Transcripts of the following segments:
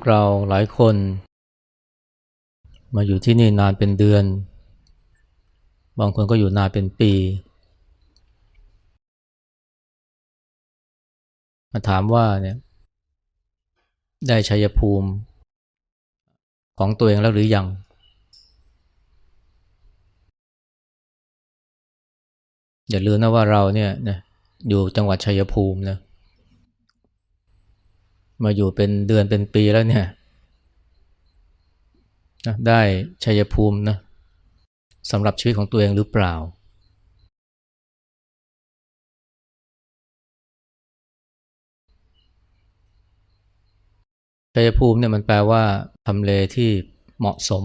วกเราหลายคน มาอยู่ที่นี่นานเป็นเดือน บางคนก็อยู่นานเป็นปี มาถามว่าเนี่ยได้ชัยภูมิของตัวเองแล้วหรือยัง อย่าลืมนะว่าเราเนี่ยนะอยู่จังหวัดชัยภูมินะ มาอยู่เป็นเดือนเป็นปีแล้วเนี่ยนะได้ชัยภูมินะสำหรับชีวิตของตัวเองหรือเปล่า ชัยภูมิเนี่ยมันแปลว่าทำเลที่เหมาะสม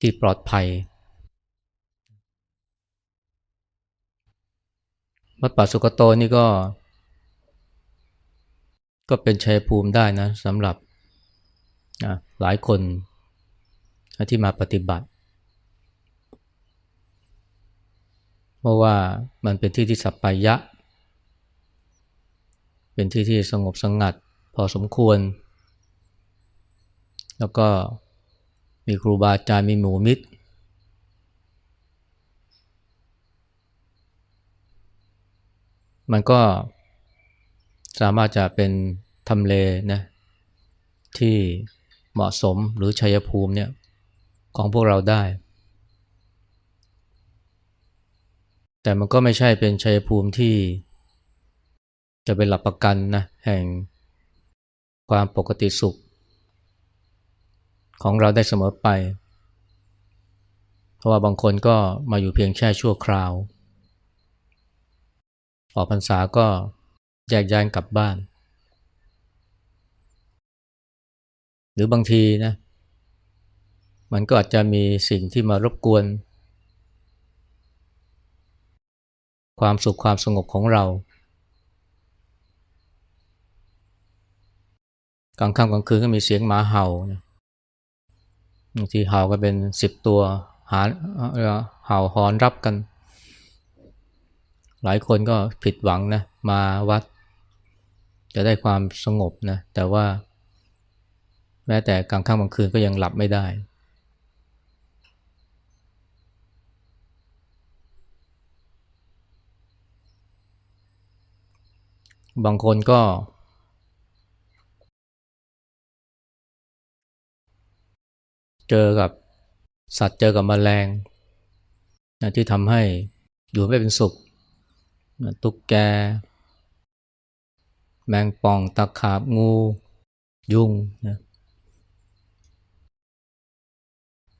ที่ปลอดภัย วัดป่าสุกโตนี่ก็ ก็เป็นชัยภูมิได้นะสำหรับหลายคนที่มาปฏิบัติ เพราะว่ามันเป็นที่ที่สัปปายะ เป็นที่ที่สงบสงัดพอสมควร แล้วก็มีครูบาอาจารย์มีหมู่มิตร มันก็ สามารถจะเป็นทำเลนะที่เหมาะสมหรือชัยภูมิเนี่ยของพวกเราได้ แต่มันก็ไม่ใช่เป็นชัยภูมิที่ จะเป็นหลักประกันนะแห่งความปกติสุข ของเราได้เสมอไป เพราะว่าบางคนก็มาอยู่เพียงแค่ชั่วคราว ออกพรรษาก็ แยกย้ายกลับบ้าน หรือบางทีนะ มันก็อาจจะมีสิ่งที่มารบกวน ความสุขความสงบของเรากลางค่ำกลางคืนก็มีเสียงหมาเห่าบางทีเห่าก็เป็นสิบตัวหาเห่าหอนรับกัน หลายคนก็ผิดหวังนะมาวัด จะได้ความสงบนะ แต่ว่า แม้แต่กลางค่ำกลางคืนก็ยังหลับไม่ได้ บางคนก็ เจอกับสัตว์เจอกับมแมลงนะที่ทำให้อยู่ไม่เป็นสุข ตุ๊กแก แมงป่องตะขาบงูยุงนะ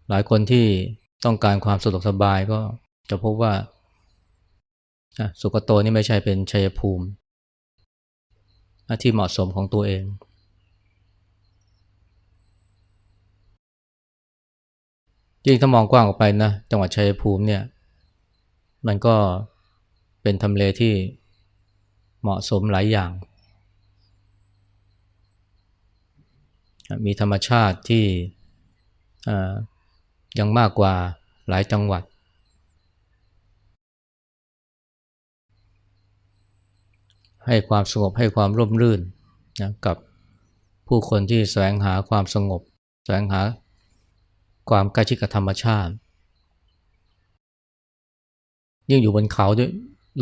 หลายคนที่ต้องการความสะดวกสบายก็จะพบว่าสุกโตนี่ไม่ใช่เป็นชัยภูมิที่เหมาะสมของตัวเอง ยิ่งถ้ามองกว้างออกไปนะ จังหวัดชัยภูมิเนี่ย มันก็เป็นทำเลที่เหมาะสมหลายอย่าง มีธรรมชาติที่ยังมากกว่าหลายจังหวัด ให้ความสงบให้ความร่มรื่นนะกับผู้คนที่แสวงหาความสงบ แสวงหาความใกล้ชิดกับธรรมชาติ ยิ่งอยู่บนเขาด้วย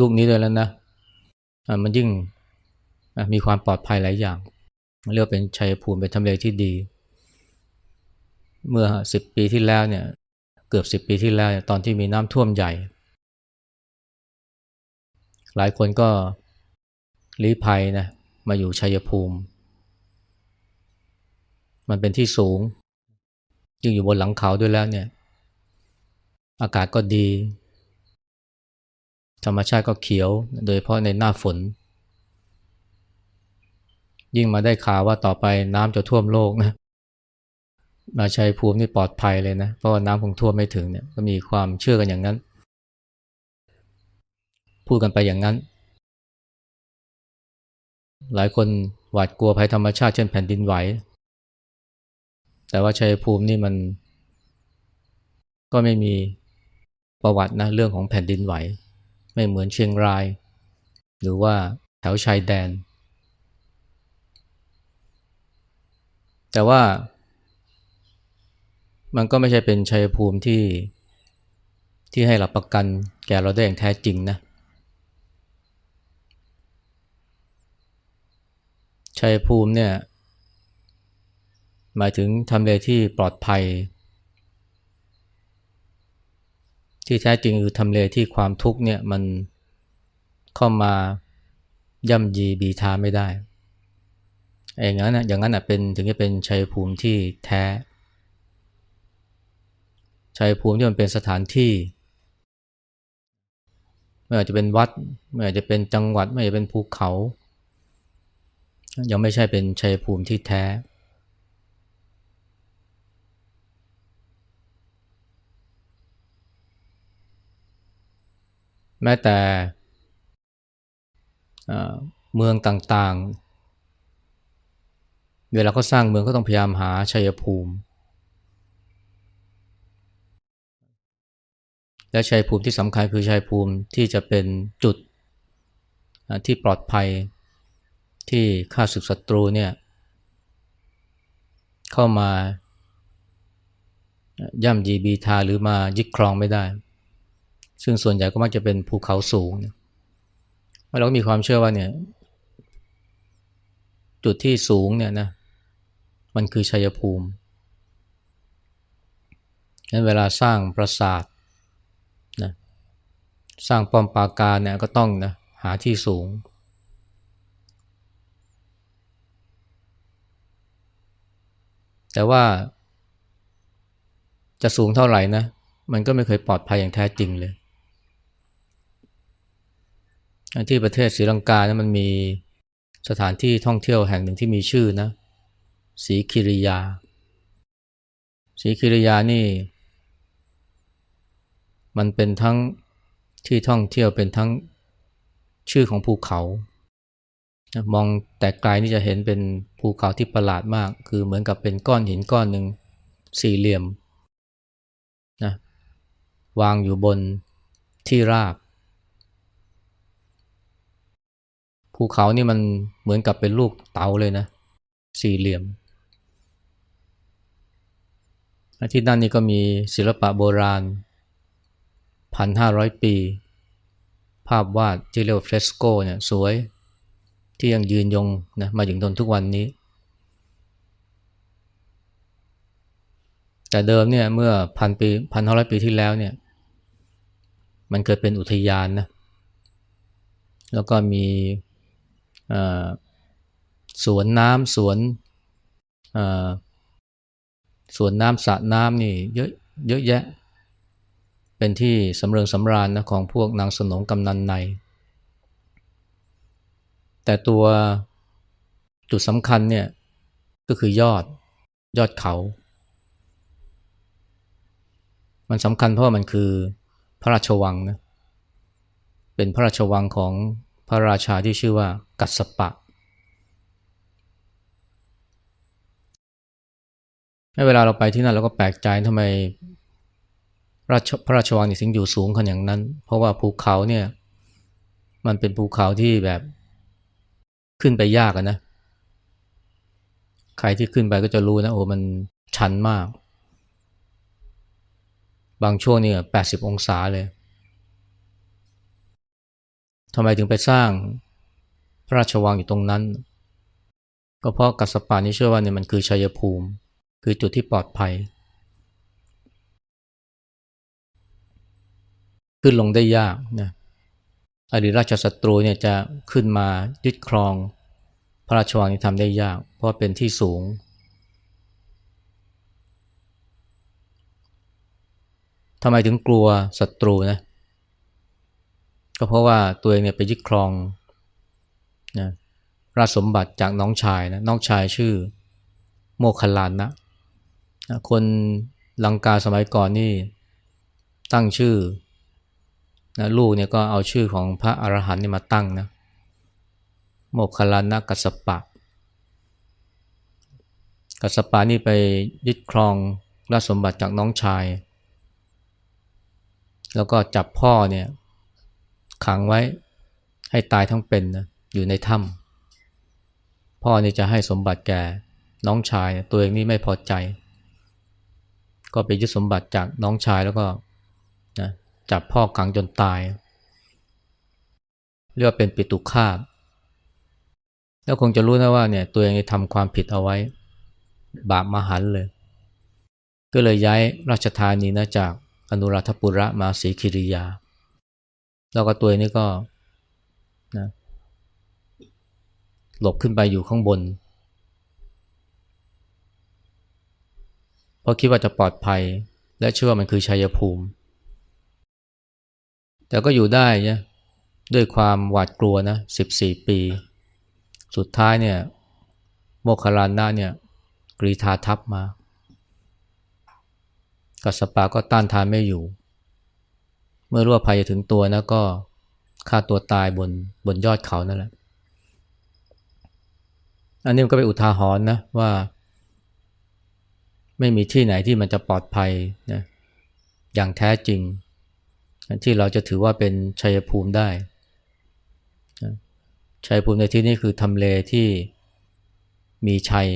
ลูกนี้ด้วยแล้วนะ มันยิ่งมีความปลอดภัยหลายอย่าง เรียกเป็นชัยภูมิเป็นทำเลที่ดี เมื่อสิบปีที่แล้วเนี่ยเกือบสิบปีที่แล้วตอนที่มีน้ำท่วมใหญ่ หลายคนก็ลี้ภัยนะมาอยู่ชัยภูมิ มันเป็นที่สูงยิ่งอยู่บนหลังเขาด้วยแล้วเนี่ย อากาศก็ดี ธรรมชาติก็เขียว โดยเฉพาะในหน้าฝน ยิ่งมาได้ข่าวว่าต่อไปน้ำจะท่วมโลกนะมาชัยภูมินี่ปลอดภัยเลยนะเพราะว่าน้ำคงท่วมไม่ถึงเนี่ยก็มีความเชื่อกันอย่างนั้น พูดกันไปอย่างนั้น หลายคนหวาดกลัวภัยธรรมชาติเช่นแผ่นดินไหว แต่ว่าชัยภูมินี่มัน ก็ไม่มีประวัตินะเรื่องของแผ่นดินไหว ไม่เหมือนเชียงราย หรือว่าแถวชายแดน แต่ว่า มันก็ไม่ใช่เป็นชัยภูมิที่ที่ให้หลับประกันแก่เราได้อย่างแท้จริงนะชัยภูมิเนี่ยหมายถึงทำเลที่ปลอดภัย ที่แท้จริงคือทำเลที่ความทุกข์เนี่ยมันเข้ามาย่ำยีบีทาไม่ได้ อย่างนั้นนะอย่างนั้นนะเป็นถึงจะเป็นชัยภูมิที่แท้ ชัยภูมิที่มันเป็นสถานที่ไม่ว่าจะเป็นวัดไม่ว่าจะเป็นจังหวัดไม่ว่าจะเป็นภูเขา ยังไม่ใช่เป็นชัยภูมิที่แท้ แม้แต่เมืองต่างๆ เวลาเขาสร้างเมืองก็ต้องพยายามหาชัยภูมิ และชัยภูมิที่สำคัญคือชัยภูมิที่จะเป็นจุดที่ปลอดภัยที่ข้าศึกศัตรูเนี่ยเข้ามาย่ำยีบีทาหรือมายึดครองไม่ได้ ซึ่งส่วนใหญ่ก็มักจะเป็นภูเขาสูงเราก็มีความเชื่อว่าเนี่ยจุดที่สูงเนี่ยนะ มันคือชัยภูมิงั้นเวลาสร้างปราสาทนะสร้างป้อมปราการเนี่ยก็ต้องนะหาที่สูง แต่ว่า จะสูงเท่าไหร่นะ มันก็ไม่เคยปลอดภัยอย่างแท้จริงเลยที่ประเทศศรีลังกานะมันมีสถานที่ท่องเที่ยวแห่งหนึ่งที่มีชื่อนะ สีคิริยา สีคิริยานี่ มันเป็นทั้งที่ท่องเที่ยวเป็นทั้งชื่อของภูเขา มองแต่ไกลนี่จะเห็นเป็นภูเขาที่ประหลาดมาก คือเหมือนกับเป็นก้อนหินก้อนหนึ่งสี่เหลี่ยมนะวางอยู่บนที่ราบ ภูเขานี่มันเหมือนกับเป็นลูกเต๋าเลยนะ สี่เหลี่ยม ที่นั่นนี่ก็มีศิลปะโบราณพันห้าร้อยปี ภาพวาดที่เรียกว่าเฟรสโกเนี่ยสวยที่ยังยืนยงนะมาถึงตนทุกวันนี้ แต่เดิมเนี่ยเมื่อพันปีพันห้าร้อยปีที่แล้วเนี่ยมันเคยเป็นอุทยานนะแล้วก็มีสวนน้ำสวน สวนน้ำสระน้ำนี่เยอะเยอะแยะ เป็นที่สำเริงสำราญนะของพวกนางสนมกำนันใน แต่ตัวจุดสำคัญเนี่ยก็คือยอดยอดเขา มันสำคัญเพราะมันคือพระราชวังนะเป็นพระราชวังของพระราชาที่ชื่อว่ากัสปะ เวลาเราไปที่นั่นเราก็แปลกใจทำไมราชพระราชวังนี่ถึงอยู่สูงขนาดอย่างนั้น เพราะว่าภูเขาเนี่ย มันเป็นภูเขาที่แบบขึ้นไปยากนะ ใครที่ขึ้นไปก็จะรู้นะโอ้มันชันมาก บางช่วงเนี่ยแปดสิบองศาเลยทำไมถึงไปสร้างพระราชวังอยู่ตรงนั้น ก็เพราะกัสปานี่เชื่อว่าเนี่ยมันคือชัยภูมิ คือจุดที่ปลอดภัย ขึ้นลงได้ยากนะอดีตราชศัตรูเนี่ยจะขึ้นมายึดครองพระราชวังนี่ทำได้ยาก เพราะเป็นที่สูง ทำไมถึงกลัวศัตรูนะ ก็เพราะว่าตัวเองเนี่ยไปยึดครองนะราชสมบัติจากน้องชายนะ น้องชายชื่อโมคคัลลานนะ คนลังกาสมัยก่อนนี่ตั้งชื่อนะลูกเนี่ยก็เอาชื่อของพระอรหันต์นี่มาตั้งนะโมคคัลลานะกัสปะ กัสปะนี่ไปยึดครองราชสมบัติจากน้องชาย แล้วก็จับพ่อเนี่ยขังไว้ให้ตายทั้งเป็นนะอยู่ในถ้ำพ่อนี่จะให้สมบัติแก่น้องชายตัวเองนี่ไม่พอใจ ก็ไปยึดสมบัติจากน้องชายแล้วก็นะจับพ่อขังจนตาย เรียกว่าเป็นปิตุคาบแล้วคงจะรู้นะว่าเนี่ยตัวเองทำความผิดเอาไว้ บาปมหันเลย ก็เลยย้ายราชธานีนะจากอนุราธปุระมาศีคิริยา แล้วก็ตัวนี่ก็นะหลบขึ้นไปอยู่ข้างบน เพราะคิดว่าจะปลอดภัย และเชื่อว่ามันคือชัยภูมิ แต่ก็อยู่ได้นะด้วยความหวาดกลัวนะ14 ปี สุดท้ายเนี่ยโมคคลลานะเนี่ยกรีธาทัพมา กัสปะก็ต้านทานไม่อยู่ เมื่อรู้ว่าภัยจะถึงตัวนะก็ฆ่าตัวตายบนบนยอดเขานั่นแหละ อันนี้มันก็เป็นอุทาหรณ์นะว่า ไม่มีที่ไหนที่มันจะปลอดภัยนะอย่างแท้จริง ที่เราจะถือว่าเป็นชัยภูมิได้ชัยภูมิในที่นี้คือทำเลที่มีชัย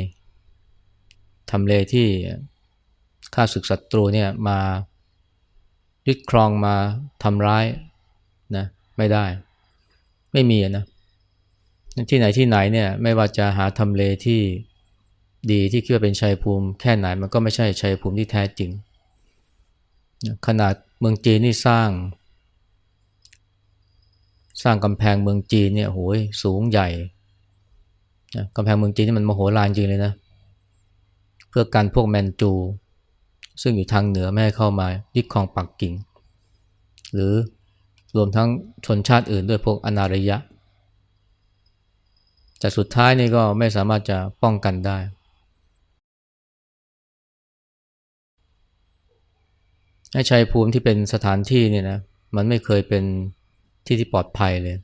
ทำเลที่ข้าศึกศัตรูเนี่ยมายึดครองมาทำร้ายนะไม่ได้ ไม่มีนะที่ไหนที่ไหนเนี่ยไม่ว่าจะหาทำเลที่ ดีที่คิดว่าเป็นชัยภูมิแค่ไหนมันก็ไม่ใช่ชัยภูมิที่แท้จริง ขนาดเมืองจีนนี่สร้าง สร้างกำแพงเมืองจีนเนี่ยโหยสูงใหญ่กำแพงเมืองจีนนี่มันมโหฬารจริงเลยนะ เพื่อกันพวกแมนจู ซึ่งอยู่ทางเหนือไม่ให้เข้ามายึดครองปักกิ่ง หรือรวมทั้งชนชาติอื่นด้วยพวกอนารยะแต่สุดท้ายนี่ก็ไม่สามารถจะป้องกันได้ให้ ชัยภูมิที่เป็นสถานที่เนี่ยนะมันไม่เคยเป็นที่ที่ปลอดภัยเลย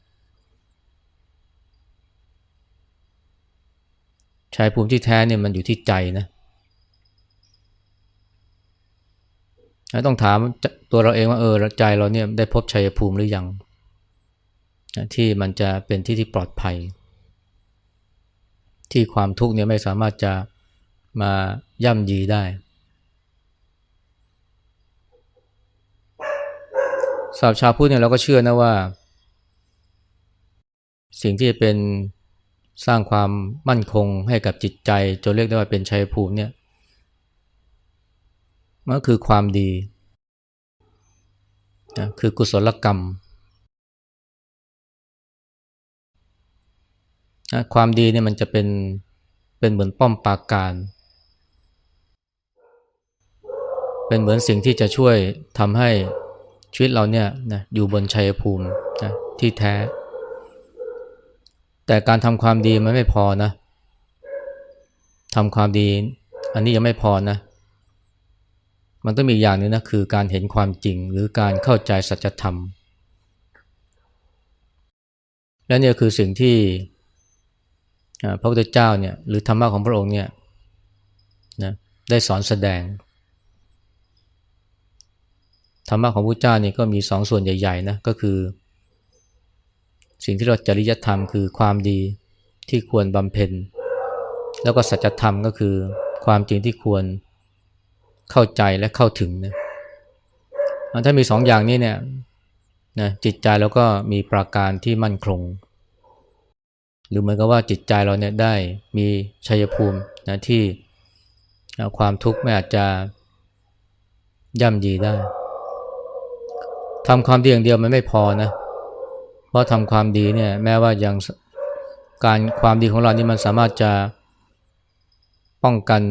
ชัยภูมิที่แท้เนี่ยมันอยู่ที่ใจนะต้องถามตัวเราเองว่าเออใจเราเนี่ยได้พบชัยภูมิหรือยัง ที่มันจะเป็นที่ที่ปลอดภัย ที่ความทุกข์เนี่ยไม่สามารถจะมาย่ำยีได้ สำหรับชาวพุทธเนี่ยเราก็เชื่อนะว่า สิ่งที่เป็นสร้างความมั่นคงให้กับจิตใจ จนเรียกได้ว่าเป็นชัยภูมิเนี่ยมันก็คือความดีนะคือกุศลกรรมนะความดีเนี่ยมันจะเป็นเป็นเหมือนป้อมปราการ เป็นเหมือนสิ่งที่จะช่วยทำให้ ชีวิตเราเนี่ยนะอยู่บนชัยภูมินะที่แท้ แต่การทำความดีมันไม่พอนะทำความดี อันนี้ยังไม่พอนะ มันต้องมีอย่างนึงนะคือการเห็นความจริงหรือการเข้าใจสัจธรรม และเนี่ยคือสิ่งที่พระพุทธเจ้าเนี่ยหรือธรรมะของพระองค์เนี่ยนะได้สอนแสดง ธรรมะของพระเจ้านี่ก็มีสองส่วนใหญ่ๆนะก็คือ สิ่งที่เราจริยธรรมคือความดีที่ควรบำเพ็ญ แล้วก็สัจธรรมก็คือความจริงที่ควรเข้าใจและเข้าถึงนะถ้ามีสองอย่างนี้เนี่ยนะจิตใจเราก็มีประการที่มั่นคง หรือเหมือนกับว่าจิตใจเราเนี่ยได้มีชัยภูมินะที่ความทุกข์ไม่อาจจะย่ำยีได้ ทำความดีอย่างเดียวมันไม่พอนะ เพราะทำความดีเนี่ยแม้ว่ายังการความดีของเรานี่มันสามารถจะป้องกัน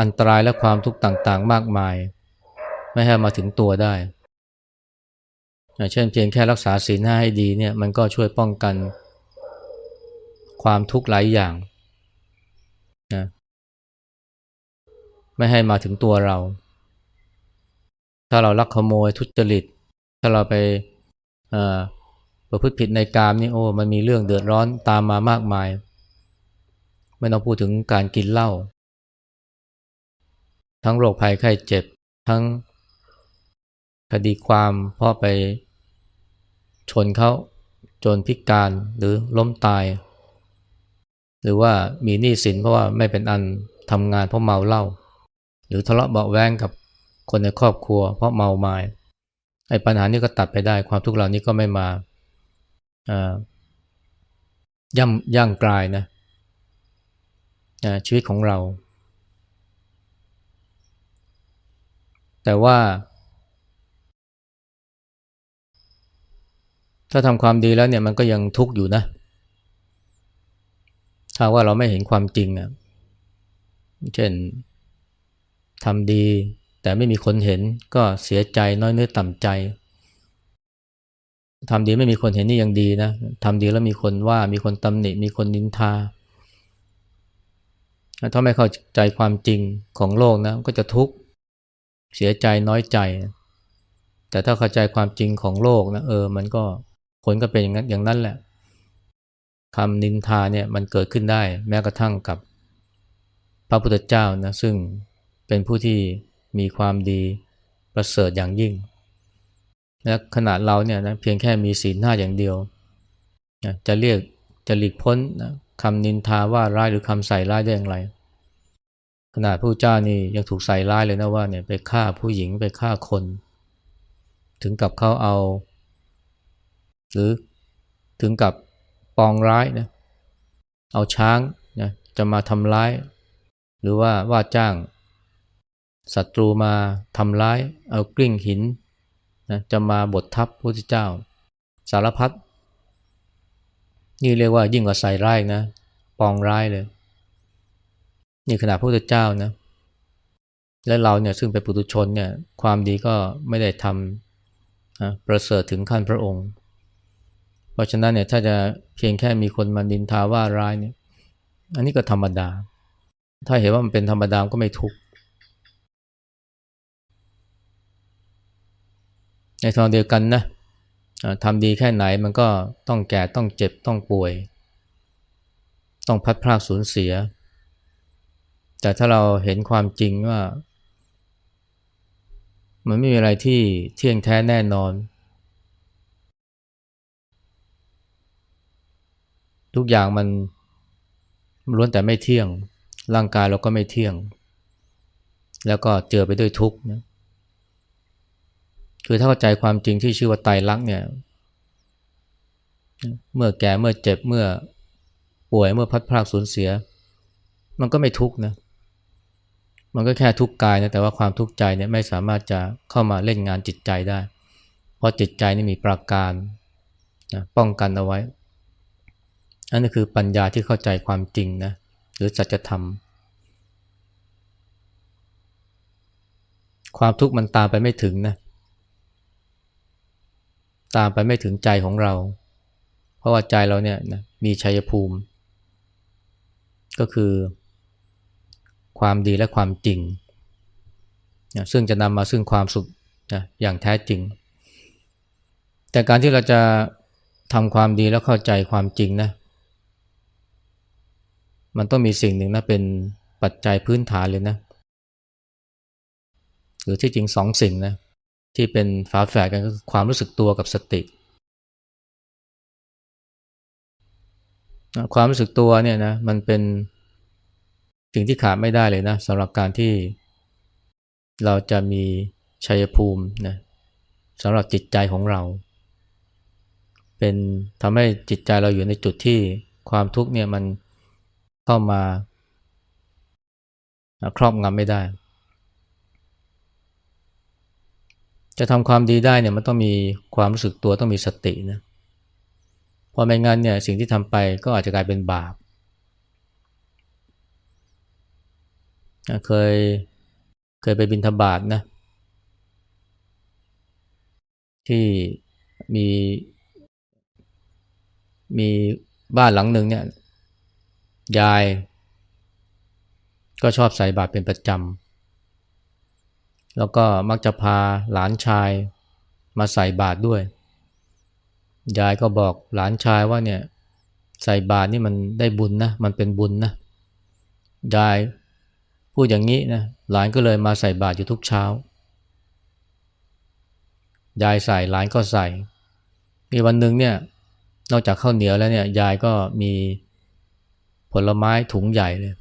อันตรายและความทุกข์ต่างๆ มากมาย ไม่ให้มาถึงตัวได้ เช่นเพียงแค่รักษาศีลห้าให้ดีเนี่ยมันก็ช่วยป้องกันความทุกข์หลายอย่างนะไม่ให้มาถึงตัวเรา ถ้าเราลักขโมยทุจริต ถ้าเราไปประพฤติผิดในกามนี่โอ้มันมีเรื่องเดือดร้อนตามมามากมาย ไม่ต้องพูดถึงการกินเหล้าทั้งโรคภัยไข้เจ็บ ทั้งคดีความเพราะไปชนเขาจนพิการหรือล้มตาย หรือว่ามีหนี้สินเพราะว่าไม่เป็นอันทำงานเพราะเมาเหล้าหรือทะเลาะเบาแวงกับคนในครอบครัวเพราะเมาไมา้ ไอ้ปัญหานี้ก็ตัดไปได้ ความทุกข์เหล่านี้ก็ไม่มาย่ำย่างกลายนะชีวิตของเรา แต่ว่า ถ้าทำความดีแล้วเนี่ยมันก็ยังทุกข์อยู่นะ ถ้าว่าเราไม่เห็นความจริงอะเช่นทำดี แต่ไม่มีคนเห็นก็เสียใจน้อยเนื้อต่ำใจทำดีไม่มีคนเห็นนี่ยังดีนะทำดีแล้วมีคนว่ามีคนตำหนิมีคนนินทา ถ้าไม่เข้าใจความจริงของโลกนะก็จะทุกข์เสียใจน้อยใจ แต่ถ้าเข้าใจความจริงของโลกนะเออ มันก็ผลก็เป็นอย่างนั้นอย่างนั้นแหละคำนินทาเนี่ยมันเกิดขึ้นได้ แม้กระทั่งกับพระพุทธเจ้านะซึ่งเป็นผู้ที่ มีความดีประเสริฐอย่างยิ่ง และขนาดเราเนี่ยนะเพียงแค่มีศีลห้าอย่างเดียว จะเรียกจะหลีกพ้นนะคำนินทาว่าร้ายหรือคำใส่ร้ายได้อย่างไร ขนาดผู้เจ้านี่ยังถูกใส่ร้ายเลยนะว่าเนี่ยไปฆ่าผู้หญิงไปฆ่าคน ถึงกับเขาเอา หรือถึงกับปองร้ายนะเอาช้างนะจะมาทำร้าย หรือว่าว่าจ้าง ศัตรูมาทำร้าย เอากลิ้งหินนะจะมาบดทับพระพุทธเจ้า สารพัดนี่เรียกว่ายิ่งกว่าใส่ร้ายนะ ปองร้ายเลย นี่ขนาดพระพุทธเจ้านะ และเราเนี่ยซึ่งเป็นปุถุชนเนี่ยความดีก็ไม่ได้ทำนะประเสริฐถึงขั้นพระองค์ เพราะฉะนั้นเนี่ยถ้าจะเพียงแค่มีคนมานินทาว่าร้ายเนี่ย อันนี้ก็ธรรมดา ถ้าเห็นว่ามันเป็นธรรมดาก็ไม่ทุกข์ ในทางเดียวกันนะทำดีแค่ไหนมันก็ต้องแก่ต้องเจ็บต้องป่วย ต้องพัดพรากสูญเสีย แต่ถ้าเราเห็นความจริงว่า มันไม่มีอะไรที่เที่ยงแท้แน่นอน ทุกอย่างมันล้วนแต่ไม่เที่ยง ร่างกายเราก็ไม่เที่ยง แล้วก็เจอไปด้วยทุกข์นะ คือถ้าเข้าใจความจริงที่ชื่อว่าไตรลักษณ์เนี่ย เมื่อแก่เมื่อเจ็บเมื่อป่วยเมื่อพัดพลาดสูญเสีย มันก็ไม่ทุกข์นะ มันก็แค่ทุกข์กายนะแต่ว่าความทุกข์ใจเนี่ยไม่สามารถจะเข้ามาเล่นงานจิตใจได้ เพราะจิตใจนี่มีปราการนะป้องกันเอาไว้ อันนี้คือปัญญาที่เข้าใจความจริงนะหรือสัจธรรม ความทุกข์มันตามไปไม่ถึงนะ ตามไปไม่ถึงใจของเรา เพราะว่าใจเราเนี่ยนะมีชัยภูมิ ก็คือความดีและความจริงนะซึ่งจะนำมาซึ่งความสุขนะอย่างแท้จริง แต่การที่เราจะทำความดีแล้วเข้าใจความจริงนะ มันต้องมีสิ่งหนึ่งนะเป็นปัจจัยพื้นฐานเลยนะ หรือที่จริงสองสิ่งนะ ที่เป็นฝาแฝดกันก็คือความรู้สึกตัวกับสติ ความรู้สึกตัวเนี่ยนะมันเป็นสิ่งที่ขาดไม่ได้เลยนะสำหรับการที่เราจะมีชัยภูมินะสำหรับจิตใจของเรา เป็นทำให้จิตใจเราอยู่ในจุดที่ความทุกข์เนี่ยมันเข้ามาครอบงำไม่ได้ จะทำความดีได้เนี่ยมันต้องมีความรู้สึกตัวต้องมีสตินะพอไม่งั้นเนี่ยสิ่งที่ทำไปก็อาจจะกลายเป็นบาปเคยเคยไปบินทบาทนะที่มีมีบ้านหลังหนึ่งเนี่ยยาย ก็ชอบใส่บาตรเป็นประจำ แล้วก็มักจะพาหลานชายมาใส่บาตรด้วย ยายก็บอกหลานชายว่าเนี่ยใส่บาตรนี่มันได้บุญนะ มันเป็นบุญนะ ยายพูดอย่างนี้นะ หลานก็เลยมาใส่บาตรอยู่ทุกเช้า ยายใส่หลานก็ใส่ มีวันหนึ่งเนี่ย นอกจากข้าวเหนียวแล้วเนี่ย ยายก็มีผลไม้ถุงใหญ่เลย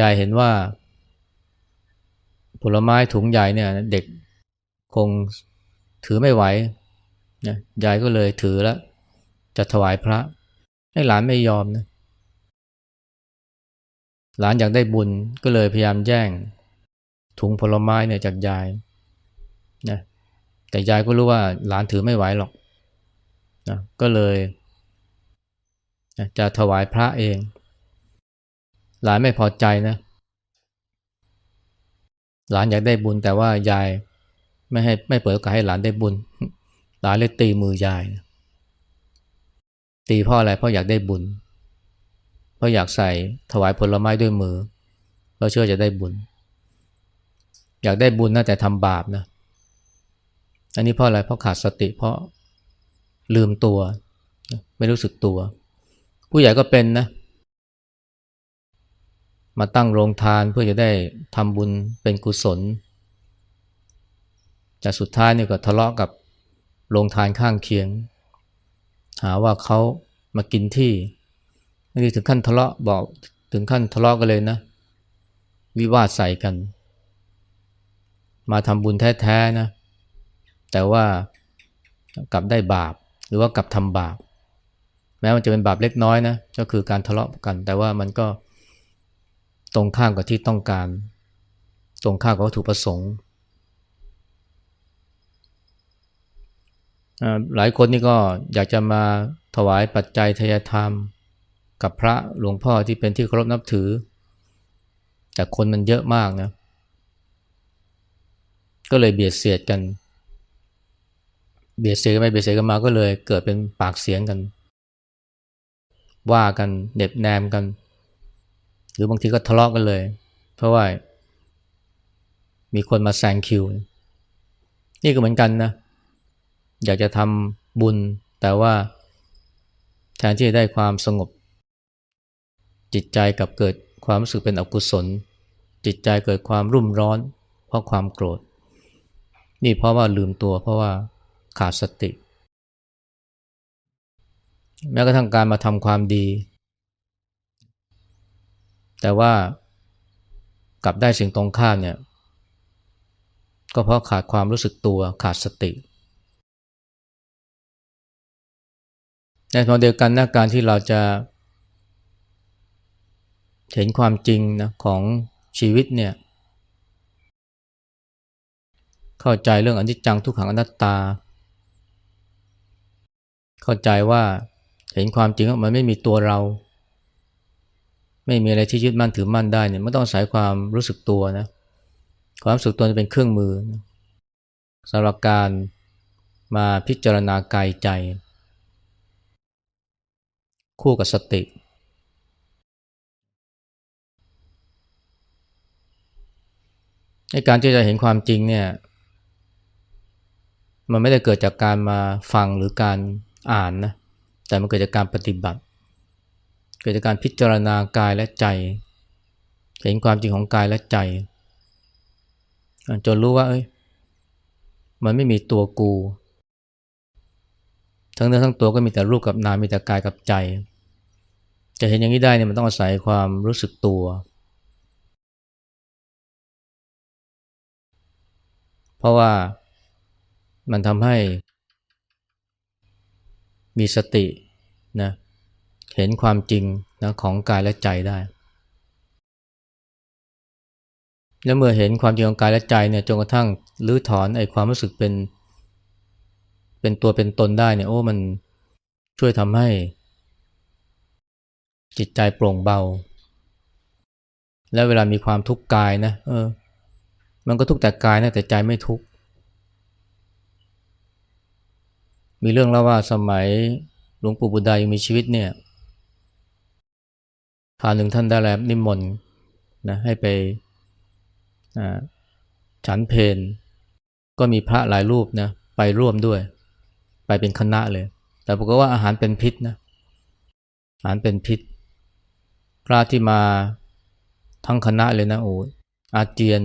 ยายเห็นว่า ผลไม้ถุงใหญ่เนี่ยเด็กคงถือไม่ไหวนะยายก็เลยถือแล้ว จะถวายพระ ให้หลานไม่ยอมนะหลานอยากได้บุญก็เลยพยายามแย่ง ถุงผลไม้เนี่ยจากยายนะแต่ยายก็รู้ว่าหลานถือไม่ไหวหรอกนะก็เลยนะจะถวายพระเอง หลานไม่พอใจนะ หลานอยากได้บุญแต่ว่ายายไม่ให้ไม่เปิดโอกาสให้หลานได้บุญ หลานเลยตีมือยาย ตีเพ่ออะไรเพราะอยากได้บุญ เพราะอยากใส่ถวายผลไม้ด้วยมือเพราะเชื่อจะได้บุญ อยากได้บุญนะแต่ทำบาปนะ อันนี้เพราะอะไรเพราะขาดสติเพราะลืมตัว ไม่รู้สึกตัว ผู้ใหญ่ก็เป็นนะ มาตั้งโรงทานเพื่อจะได้ทำบุญเป็นกุศล แต่สุดท้ายนี่ก็ทะเลาะกับโรงทานข้างเคียง หาว่าเขามากินที่นี่ถึงขั้นทะเลาะบอกถึงขั้นทะเลาะกันเลยนะ วิวาทใส่กัน มาทำบุญแท้ๆนะ แต่ว่ากลับได้บาปหรือว่ากลับทำบาป แม้มันจะเป็นบาปเล็กน้อยนะ ก็คือการทะเลาะกัน แต่ว่ามันก็ ตรงข้ามกับที่ต้องการ ตรงข้ามกับวัตถุประสงค์ หลายคนนี่ก็อยากจะมาถวายปัจจัยทายธรรม กับพระหลวงพ่อที่เป็นที่เคารพนับถือ แต่คนมันเยอะมากนะ ก็เลยเบียดเสียดกัน เบียดเสียดกันไปเบียดเสียดกันมาก็เลยเกิดเป็นปากเสียงกัน ว่ากันเน็บแนมกัน หรือบางทีก็ทะเลาะกกันเลย เพราะว่า มีคนมาแซงคิว นี่ก็เหมือนกันนะ อยากจะทำบุญ แต่ว่าแทนที่จะได้ความสงบ จิตใจกับเกิดความรู้สึกเป็นอกุศล จิตใจเกิดความรุ่มร้อน เพราะความโกรธ นี่เพราะว่าลืมตัวเพราะว่าขาดสติ แม้กระทั่งการมาทำความดี แต่ว่ากลับได้สิ่งตรงข้ามเนี่ยก็เพราะขาดความรู้สึกตัวขาดสติ ในทางเดียวกันนะการที่เราจะ เห็นความจริงนะของชีวิตเนี่ยเข้าใจเรื่องอนิจจังทุกขังอนัตตา เข้าใจว่าเห็นความจริงว่ามันไม่มีตัวเรา ไม่มีอะไรที่ยึดมั่นถือมั่นได้เนี่ยไม่ต้องอาศัยความรู้สึกตัวนะความรู้สึกตัวจะเป็นเครื่องมือสำหรับการมาพิจารณากายใจ คู่กับสติ ในการที่จะเห็นความจริงเนี่ยมันไม่ได้เกิดจากการมาฟังหรือการอ่านนะแต่มันเกิดจากการปฏิบัติ เกิดจากการพิจารณากายและใจ เห็นความจริงของกายและใจ จนรู้ว่า เอ้ย มันไม่มีตัวกู ทั้งเนื้อทั้งตัวก็มีแต่รูปกับนามมีแต่กายกับใจ จะเห็นอย่างนี้ได้เนี่ยมันต้องอาศัยความรู้สึกตัว เพราะว่ามันทำให้มีสตินะเเห็นความจริงนะของกายและใจได้ แล้วเมื่อเห็นความจริงของกายและใจเนี่ยจนกระทั่งลื้อถอนไอ้ความรู้สึกเป็น เป็นตัวเป็นตนได้เนี่ยโอ้มันช่วยทำให้ จิตใจโปร่งเบา และเวลามีความทุกข์กายนะเออ มันก็ทุกข์แต่กายนะแต่ใจไม่ทุกข์มีเรื่องเล่าว่าสมัยหลวงปู่บุดายังมีชีวิตเนี่ย คราวหนึ่งท่านได้แล้วนิมนต์นะให้ไปฉันเพนก็มีพระหลายรูปนะไปร่วมด้วย ไปเป็นคณะเลย แต่ปรากฏว่าอาหารเป็นพิษนะอาหารเป็นพิษ พระที่มาทั้งคณะเลยนะโอ้อาเจียน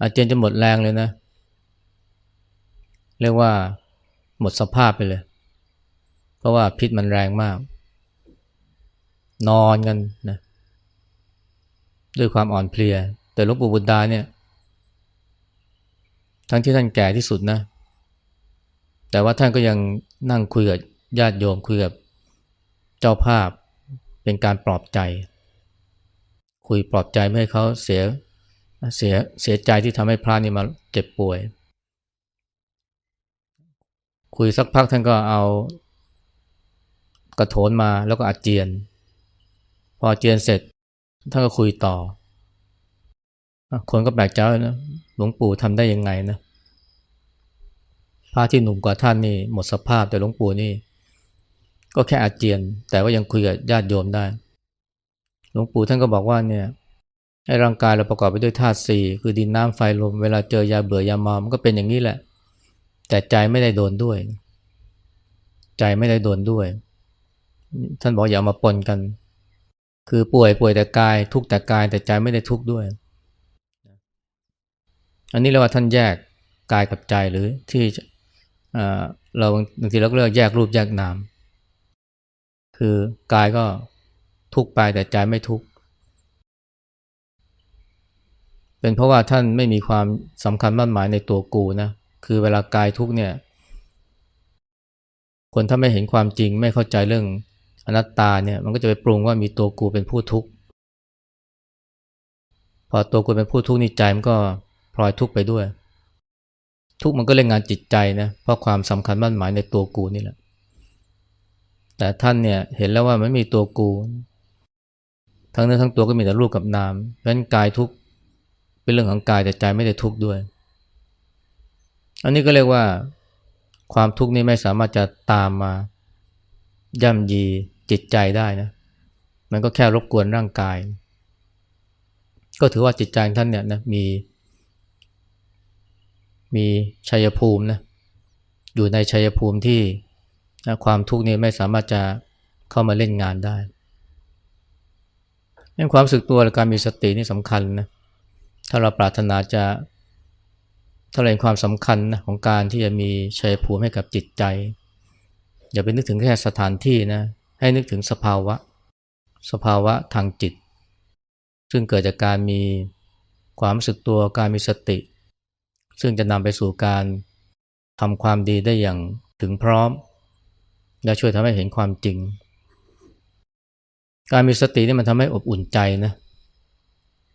อาเจียนจะหมดแรงเลยนะ เรียกว่าหมดสภาพไปเลย เพราะว่าพิษมันแรงมาก นอนกันนะด้วยความอ่อนเพลีย แต่หลวงปู่บุตรดาเนี่ย ทั้งที่ท่านแก่ที่สุดนะ แต่ว่าท่านก็ยังนั่งคุยกับญาติโยมคุยกับเจ้าภาพเป็นการปลอบใจ คุยปลอบใจไม่ให้เขาเสียเสียเสียใจที่ทำให้พระนี่มาเจ็บป่วย คุยสักพักท่านก็เอากระโถนมาแล้วก็อาเจียน พอเจียนเสร็จท่านก็คุยต่อ คนก็แปลกใจนะหลวงปู่ทำได้ยังไงนะพระที่หนุ่มกว่าท่านนี่หมดสภาพแต่หลวงปู่นี่ ก็แค่อาเจียน แต่ว่ายังคุยกับญาติโยมได้ หลวงปู่ท่านก็บอกว่าเนี่ยให้ร่างกายเราประกอบไปด้วยธาตุสี่คือดินน้ำไฟลม เวลาเจอยาเบื่อยาเมามันก็เป็นอย่างนี้แหละ แต่ใจไม่ได้โดนด้วย ใจไม่ได้โดนด้วย ท่านบอกอย่ามาปนกัน คือป่วยป่วยแต่กาย ทุกแต่กายแต่ใจไม่ได้ทุกด้วย อันนี้เรียกว่าท่านแยกกายกับใจหรือที่เราบางทีเราก็เรียกแยกรูปแยกนาม คือกายก็ทุกไปแต่ใจไม่ทุกเป็นเพราะว่าท่านไม่มีความสำคัญมั่นหมายในตัวกูนะคือเวลากายทุกเนี่ย คนถ้าไม่เห็นความจริงไม่เข้าใจเรื่อง อนัตตาเนี่ยมันก็จะไปปรุงว่ามีตัวกูเป็นผู้ทุกข์พอตัวกูเป็นผู้ทุกข์นี่ใจมันก็พลอยทุกข์ไปด้วย ทุกข์มันก็เล่นงานจิตใจนะเพราะความสำคัญมั่นหมายในตัวกูนี่แหละ แต่ท่านเนี่ยเห็นแล้วว่ามันมีตัวกู ทั้งเนื้อทั้งตัวก็มีแต่รูปกับนามเพราะฉะนั้นกายทุกข์เป็นเรื่องของกายแต่ใจไม่ได้ทุกข์ด้วย อันนี้ก็เรียกว่าความทุกข์นี้ไม่สามารถจะตามมาย่ำยี จิตใจได้นะ มันก็แค่รบกวนร่างกาย ก็ถือว่าจิตใจท่านเนี่ยนะมี มีชัยภูมินะอยู่ในชัยภูมิที่นะความทุกข์นี้ไม่สามารถจะเข้ามาเล่นงานได้งั้นความสึกตัวและการมีสตินี่สำคัญนะถ้าเราปรารถนาจะถ้าเราเห็นความสำคัญนะของการที่จะมีชัยภูมิให้กับจิตใจ อย่าไปนึกถึงแค่สถานที่นะ ให้นึกถึงสภาวะ สภาวะทางจิต ซึ่งเกิดจากการมีความรู้สึกตัวการมีสติ ซึ่งจะนำไปสู่การทำความดีได้อย่างถึงพร้อม และช่วยทำให้เห็นความจริง การมีสตินี่มันทำให้อบอุ่นใจนะ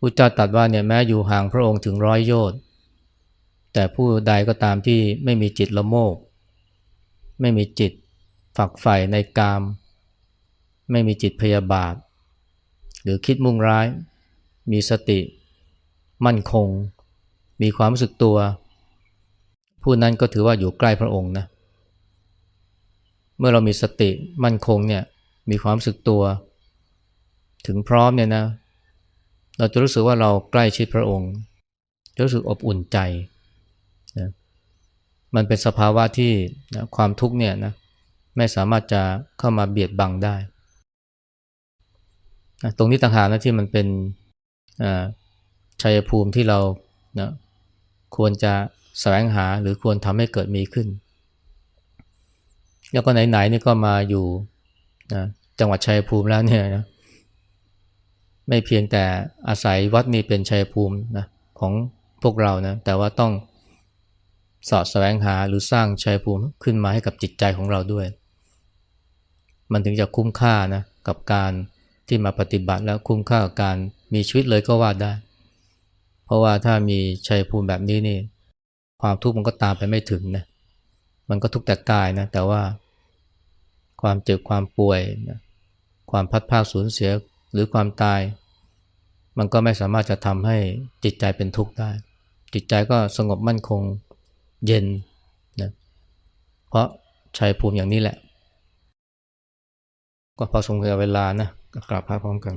พุทธเจ้าตรัสว่าเนี่ยแม้อยู่ห่างพระองค์ถึงร้อยโยชน์แต่ผู้ใดก็ตามที่ไม่มีจิตละโมบไม่มีจิตฝักใฝ่ในกาม ไม่มีจิตพยาบาท หรือคิดมุ่งร้าย มีสติ มั่นคง มีความรู้สึกตัว ผู้นั้นก็ถือว่าอยู่ใกล้พระองค์นะเมื่อเรามีสติมั่นคงเนี่ยมีความรู้สึกตัว ถึงพร้อมเนี่ยนะเราจะรู้สึกว่าเราใกล้ชิดพระองค์จะรู้สึกอบอุ่นใจนะมันเป็นสภาวะที่นะความทุกข์เนี่ยนะไม่สามารถจะเข้ามาเบียดบังได้ ตรงนี้ต่างหากนะที่มันเป็นชัยภูมิที่เรานะควรจะแสวงหาหรือควรทำให้เกิดมีขึ้น แล้วก็ไหนๆนี่ก็มาอยู่นะจังหวัดชัยภูมิแล้วเนี่ยนะไม่เพียงแต่อาศัยวัดนี้เป็นชัยภูมินะของพวกเรานะแต่ว่าต้องสอดแสวงหาหรือสร้างชัยภูมิขึ้นมาให้กับจิตใจของเราด้วย มันถึงจะคุ้มค่านะกับการ ที่มาปฏิบัติแล้วคุ้มค่ากับการมีชีวิตเลยก็ว่าได้ เพราะว่าถ้ามีชัยภูมิแบบนี้นี่ ความทุกข์มันก็ตามไปไม่ถึงนะมันก็ทุกแต่กายนะแต่ว่า ความเจ็บความป่วยนะความพัดพาสูญเสียหรือความตาย มันก็ไม่สามารถจะทำให้จิตใจเป็นทุกข์ได้ จิตใจก็สงบมั่นคงเย็นนะเพราะชัยภูมิอย่างนี้แหละ ก็พอสมควรเวลานะ กลับพาพร้อมกัน